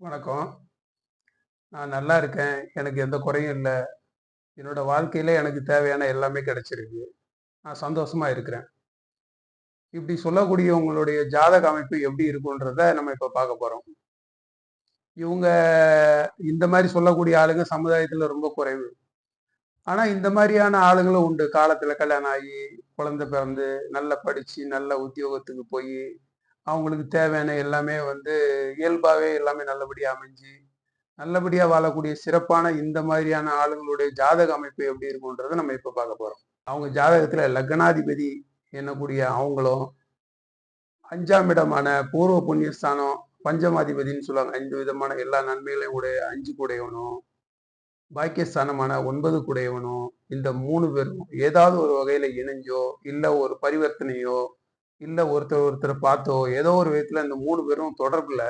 வணக்கம். நான் நல்லா இருக்கேன். எனக்கு எந்த குறையும் இல்லை என்னோட வாழ்க்கையில எனக்கு தேவையான எல்லாமே கிடைச்சிருக்கு. நான் சந்தோஷமா இருக்கிறேன். இப்படி சொல்லக்கூடியவங்களுடைய ஜாதக அமைப்பு எப்படி இருக்குன்றத நம்ம இப்போ பார்க்க போறோம். இவங்க இந்த மாதிரி சொல்லக்கூடிய ஆளுங்க சமுதாயத்தில் ரொம்ப குறைவு. ஆனால் இந்த மாதிரியான ஆளுங்களும் உண்டு. காலத்தில் கல்யாணம் ஆகி, குழந்தை பிறந்து, நல்லா படித்து நல்ல உத்தியோகத்துக்கு போய் அவங்களுக்கு தேவையான எல்லாமே வந்து இயல்பாகவே எல்லாமே நல்லபடியாக அமைஞ்சு, நல்லபடியாக வாழக்கூடிய சிறப்பான இந்த மாதிரியான ஆளுங்களுடைய ஜாதக அமைப்பு எப்படி இருக்குன்றத நம்ம இப்போ பார்க்க போகிறோம் அவங்க ஜாதகத்தில் லக்னாதிபதி என்னக்கூடிய அவங்களும், அஞ்சாம் இடமான பூர்வ புண்ணியஸ்தானம், பஞ்சமாதிபதின்னு சொல்லுவாங்க. அஞ்சு விதமான எல்லா நன்மைகளையும் உடைய அஞ்சு கூடையவனும், பாக்கியஸ்தானமான ஒன்பது கூடையவனும், இந்த மூணு பேரும் ஏதாவது ஒரு வகையில் இணைஞ்சோ, இல்லை ஒரு பரிவர்த்தனையோ, இல்ல ஒருத்தர் ஒருத்தர் பார்த்தோ, ஏதோ ஒரு விதத்துல இந்த மூணு பேரும் தொடர்புல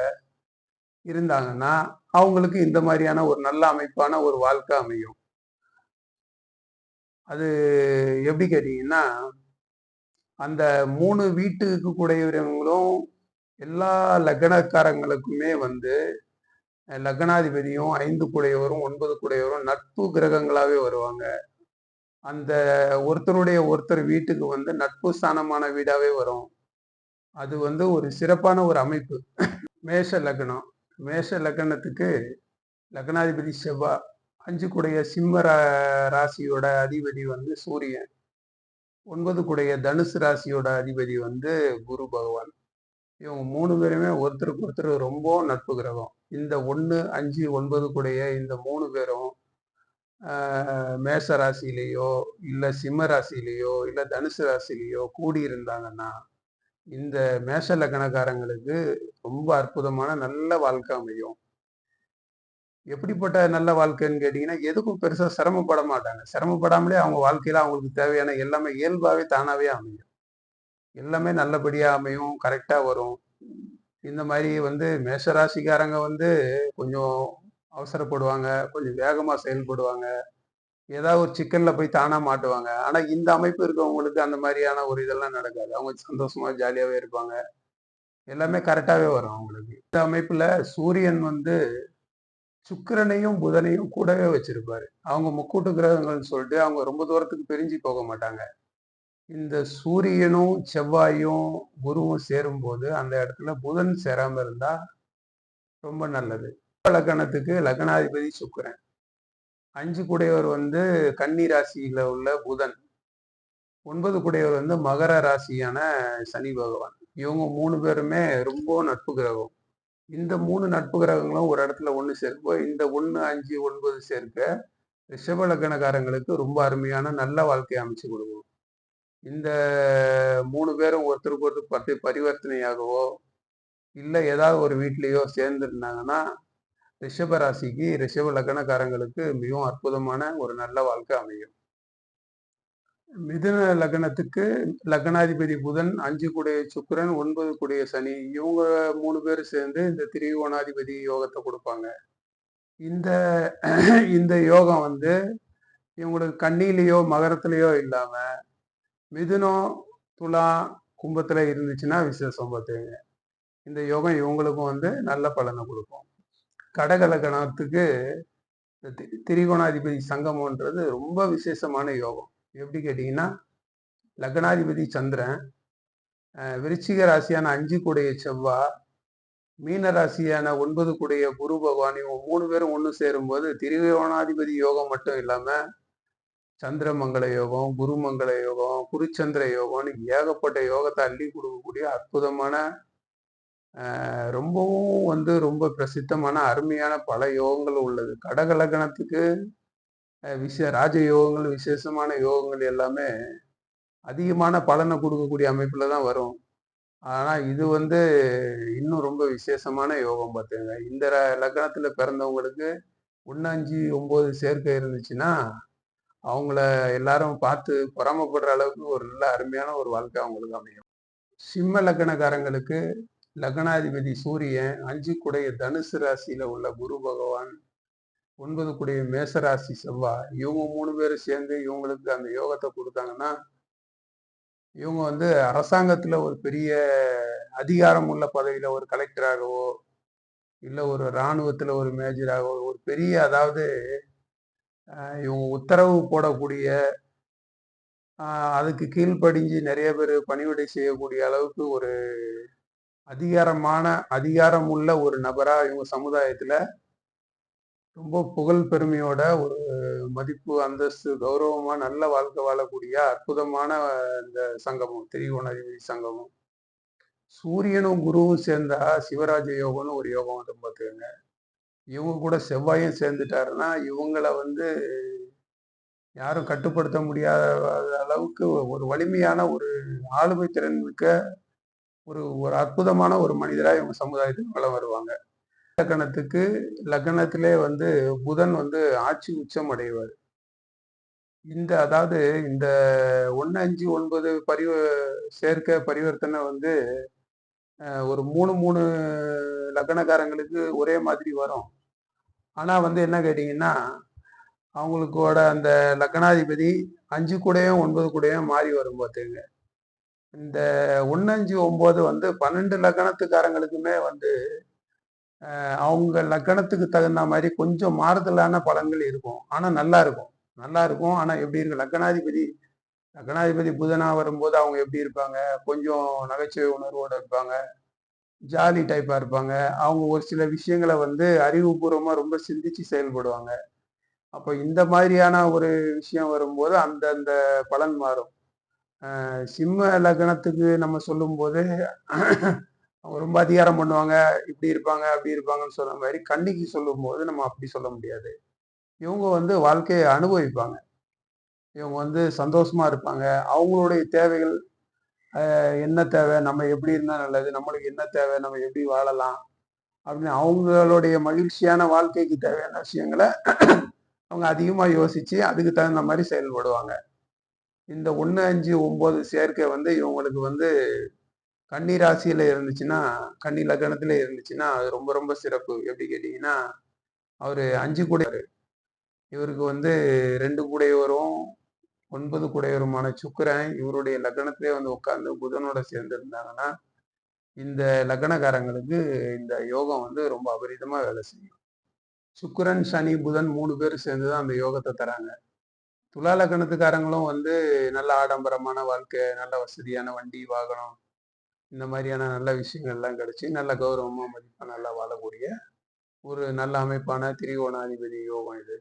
இருந்தாங்கன்னா, அவங்களுக்கு இந்த மாதிரியான ஒரு நல்ல அமைப்பான ஒரு வாழ்க்கை அமையும். அது எப்படி கேட்டீங்கன்னா, அந்த மூணு வீட்டுக்கு கூடையவங்களும் எல்லா லக்னக்காரங்களுக்குமே வந்து லக்னாதிபதியும், ஐந்து கூடையவரும், ஒன்பது கூடையவரும் நட்பு கிரகங்களாவே வருவாங்க. அந்த ஒருத்தருடைய ஒருத்தர் வீட்டுக்கு வந்து நட்பு ஸ்தானமான வீடாவே வரும். அது வந்து ஒரு சிறப்பான ஒரு அமைப்பு. மேஷ லக்னம். மேஷ லக்னத்துக்கு லக்னாதிபதி செவ்வா. அஞ்சு கூடைய சிம்ம ராசியோட அதிபதி வந்து சூரியன். ஒன்பது கூடைய தனுசு ராசியோட அதிபதி வந்து குரு பகவான். இவங்க மூணு பேருமே ஒருத்தருக்கு ஒருத்தர் ரொம்ப நட்பு கிரகம். இந்த 1, 5, 9 கூடைய இந்த மூணு பேரும் மேஷ ராசிலேயோ இல்லை சிம்ம ராசிலேயோ இல்லை தனுசு ராசிலேயோ கூடி இருந்தாங்கன்னா, இந்த மேஷ லக்னக்காரங்களுக்கு ரொம்ப அற்புதமான நல்ல வாழ்க்கை அமையும். எப்படிப்பட்ட நல்ல வாழ்க்கைன்னு கேட்டிங்கன்னா எதுக்கும் பெருசாக சிரமப்பட மாட்டாங்க. சிரமப்படாமலே அவங்க வாழ்க்கையில் அவங்களுக்கு தேவையான எல்லாமே இயல்பாகவே தானாகவே அமையும். எல்லாமே நல்லபடியாக அமையும். கரெக்டாக வரும். இந்த மாதிரி வந்து மேஷராசிக்காரங்க வந்து கொஞ்சம் அவசரப்படுவாங்க. கொஞ்சம் வேகமாக செயல்படுவாங்க. ஏதாவது ஒரு சிக்கனில் போய் தானாக மாட்டுவாங்க. ஆனால் இந்த அமைப்பு இருக்கவங்களுக்கு அந்த மாதிரியான ஒரு இதெல்லாம் நடக்காது. அவங்க சந்தோஷமாக ஜாலியாகவே இருப்பாங்க. எல்லாமே கரெக்டாகவே வரும் அவங்களுக்கு. இந்த அமைப்பில் சூரியன் வந்து சுக்கிரனையும், புதனையும் கூடவே வச்சிருப்பாரு. அவங்க முக்கூட்டு கிரகங்கள்னு சொல்லிட்டு அவங்க ரொம்ப தூரத்துக்கு பிரிஞ்சு போக மாட்டாங்க. இந்த சூரியனும், செவ்வாயும், குருவும் சேரும்போது அந்த இடத்துல புதன் சேராமல் இருந்தால் ரொம்ப நல்லது. லக்னத்துக்கு லக்னாதிபதி சுக்கிரன். அஞ்சு குடையவர் வந்து கன்னி ராசியில உள்ள புதன். ஒன்பது குடையவர் வந்து மகர ராசியான சனி பகவான். இவங்க மூணு பேருமே ரொம்ப நட்பு கிரகம். இந்த மூணு நட்பு கிரகங்களும் ஒரு இடத்துல ஒண்ணு சேர்க்க இந்த 1, 5, 9 சேர்க்க ரிஷப லக்னக்காரங்களுக்கு ரொம்ப அருமையான நல்ல வாழ்க்கையை அமைச்சு கொடுக்கும். இந்த மூணு பேரும் ஒருத்தருக்கு ஒருத்தர் பத்தி பரிவர்த்தனையாகவோ, இல்லை ஏதாவது ஒரு வீட்லேயோ சேர்ந்துருந்தாங்கன்னா ரிஷப ராசிக்கு, ரிஷப லக்னக்காரங்களுக்கு மிகவும் அற்புதமான ஒரு நல்ல வாழ்க்கை அமையும். மிதுன லக்னத்துக்கு லக்னாதிபதி புதன், அஞ்சு கூடிய சுக்கரன் ஒன்பது கூடிய சனி. இவங்க மூணு பேரும் சேர்ந்து இந்த திரிகோணாதிபதி யோகத்தை கொடுப்பாங்க இந்த இந்த யோகம் வந்து இவங்களுக்கு கண்ணிலேயோ மகரத்திலேயோ இல்லாம, மிதுனம், துலா கும்பத்துல இருந்துச்சுன்னா விசேஷம் பார்த்துங்க இந்த யோகம் இவங்களுக்கும் வந்து நல்ல பலனை கொடுக்கும் கடகலகணத்துக்கு தி திரிகோணாதிபதி சங்கமம்ன்றது ரொம்ப விசேஷமான யோகம். எப்படி கேட்டீங்கன்னா, லக்னாதிபதி சந்திரன், விருச்சிக ராசியான அஞ்சு கூடைய செவ்வா, மீன ராசியான ஒன்பது கூடைய குரு பகவான் இவங்க 3 பேரும் ஒன்று சேரும்போது திரிகோணாதிபதி யோகம் மட்டும் இல்லாமல் சந்திர மங்கள யோகம், குரு மங்கள யோகம், குருச்சந்திர யோகம்னு ஏகப்பட்ட யோகத்தை அள்ளி கொடுக்கக்கூடிய அற்புதமான ரொம்பவும் வந்து ரொம்ப பிரசித்தமான அருமையான பல யோகங்கள் உள்ளது. கடக விஷய அ ராஜ யோகங்கள், விசேஷமான யோகங்கள் எல்லாமே அதிகமான பலனை கொடுக்கக்கூடிய அமைப்பில் தான் வரும். ஆனால் இது வந்து இன்னும் ரொம்ப விசேஷமான யோகம் பார்த்துங்க இந்த ர பிறந்தவங்களுக்கு 1, 5, 9 சேர்க்கை இருந்துச்சுன்னா, அவங்கள எல்லாரும் பார்த்து பொறாமப்படுற அளவுக்கு ஒரு நல்ல அருமையான ஒரு வாழ்க்கை அவங்களுக்கு அமையும். சிம்ம லக்னக்காரங்களுக்கு லக்னாதிபதி சூரியன், அஞ்சு குடைய தனுசு ராசியில உள்ள குரு பகவான், ஒன்பது குடைய மேசராசி செவ்வாய். இவங்க மூணு பேரும் சேர்ந்து இவங்களுக்கு அந்த யோகத்தை கொடுத்தாங்கன்னா இவங்க வந்து அரசாங்கத்துல ஒரு பெரிய அதிகாரம் உள்ள பதவியில ஒரு கலெக்டராகவோ, இல்லை ஒரு இராணுவத்துல ஒரு மேஜராக ஒரு பெரிய அதாவது இவங்க உத்தரவு போடக்கூடிய அதுக்கு கீழ்ப்படிஞ்சு நிறைய பேர் பணிவிடை செய்யக்கூடிய அளவுக்கு ஒரு அதிகாரமான அதிகாரம் உள்ள ஒரு நபரா இவங்க சமுதாயத்துல ரொம்ப புகழ் பெருமையோட ஒரு மதிப்பு அந்தஸ்து கௌரவமா நல்ல வாழ்க்கை வாழக்கூடிய அற்புதமான இந்த சங்கமம் திரிகோணாதிபதி சங்கமம். சூரியனும் குருவும் சேர்ந்தா சிவராஜ யோகம்னு ஒரு யோகம் வந்து பார்த்துக்கோங்க இவங்க கூட செவ்வாயும் சேர்ந்துட்டாருன்னா இவங்களை வந்து யாரும் கட்டுப்படுத்த முடியாத அளவுக்கு ஒரு வலிமையான ஒரு ஆளுமை திறன் மிக்க ஒரு ஒரு அற்புதமான ஒரு மனிதராக இவங்க சமுதாயத்துக்கு மேலே வருவாங்க. லக்கணத்துக்கு லக்கணத்திலே வந்து புதன் வந்து ஆட்சி உச்சம் அடைவார். இந்த அதாவது இந்த ஒன்று அஞ்சு ஒன்பது பரிவ சேர்க்க பரிவர்த்தனை வந்து ஒரு மூணு மூணு லக்கணக்காரங்களுக்கு ஒரே மாதிரி வரும். ஆனால் வந்து என்ன கேட்டிங்கன்னா அவங்களுக்கோட அந்த லக்கணாதிபதி அஞ்சு கூடையும் ஒன்பது கூடையும் மாறி வரும் பார்த்துங்க இந்த ஒன்னஞ்சு ஒம்பது வந்து பன்னெண்டு லக்கணத்துக்காரங்களுக்குமே வந்து அவங்க லக்கணத்துக்கு தகுந்த மாதிரி கொஞ்சம் மாறுதலான பலன்கள் இருக்கும். ஆனால் நல்லா இருக்கும். நல்லா இருக்கும். ஆனால் எப்படி இருக்கு? லக்கணாதிபதி லக்கணாதிபதி புதனா வரும்போது அவங்க எப்படி இருப்பாங்க? கொஞ்சம் நகைச்சுவை உணர்வோடு இருப்பாங்க. ஜாலி டைப்பாக இருப்பாங்க. அவங்க ஒரு சில விஷயங்களை வந்து அறிவுபூர்வமாக ரொம்ப சிந்திச்சு செயல்படுவாங்க. அப்போ இந்த மாதிரியான ஒரு விஷயம் வரும்போது அந்தந்த பலன் மாறும். சிம்ம லக்னத்துக்கு நம்ம சொல்லும்போது அவங்க ரொம்ப அதிகாரம் பண்ணுவாங்க இப்படி இருப்பாங்க அப்படி இருப்பாங்கன்னு சொன்ன மாதிரி கண்ணிக்கு சொல்லும்போது நம்ம அப்படி சொல்ல முடியாது. இவங்க வந்து வாழ்க்கையை அனுபவிப்பாங்க. இவங்க வந்து சந்தோஷமா இருப்பாங்க. அவங்களுடைய தேவைகள் என்ன தேவை நம்ம எப்படி இருந்தால் நல்லது நம்மளுக்கு என்ன தேவை நம்ம எப்படி வாழலாம் அப்படின்னு அவங்களுடைய மகிழ்ச்சியான வாழ்க்கைக்கு தேவையான விஷயங்களை அவங்க அதிகமாக யோசிச்சு அதுக்கு தகுந்த மாதிரி செயல்படுவாங்க. இந்த ஒன்று அஞ்சு ஒம்பது சேர்க்கை வந்து இவங்களுக்கு வந்து கன்னி ராசியில இருந்துச்சுன்னா கன்னி லக்னத்துல இருந்துச்சுன்னா அது ரொம்ப ரொம்ப சிறப்பு. எப்படி கேட்டீங்கன்னா அவரு அஞ்சு கூட இவருக்கு வந்து ரெண்டு கூடையவரும் ஒன்பது கூடையவருமான சுக்கரன் இவருடைய லக்னத்திலே வந்து உட்கார்ந்து புதனோட சேர்ந்து இருந்தாங்கன்னா இந்த லக்னக்காரங்களுக்கு இந்த யோகம் வந்து ரொம்ப அபரிதமா வேலை செய்யும். சுக்கரன் சனி புதன் மூணு பேர் சேர்ந்து தான் அந்த யோகத்தை தராங்க. துலா லக்னத்துக்காரங்களும் வந்து நல்ல ஆடம்பரமான வாழ்க்கை நல்ல வசதியான வண்டி வாகனம் இந்த மாதிரியான நல்ல விஷயங்கள்லாம் கிடைச்சி நல்ல கௌரவமா மதிப்பா நல்லா வாழக்கூடிய ஒரு நல்ல அமைப்பான திரிகோணாதிபதி யோகம் இது.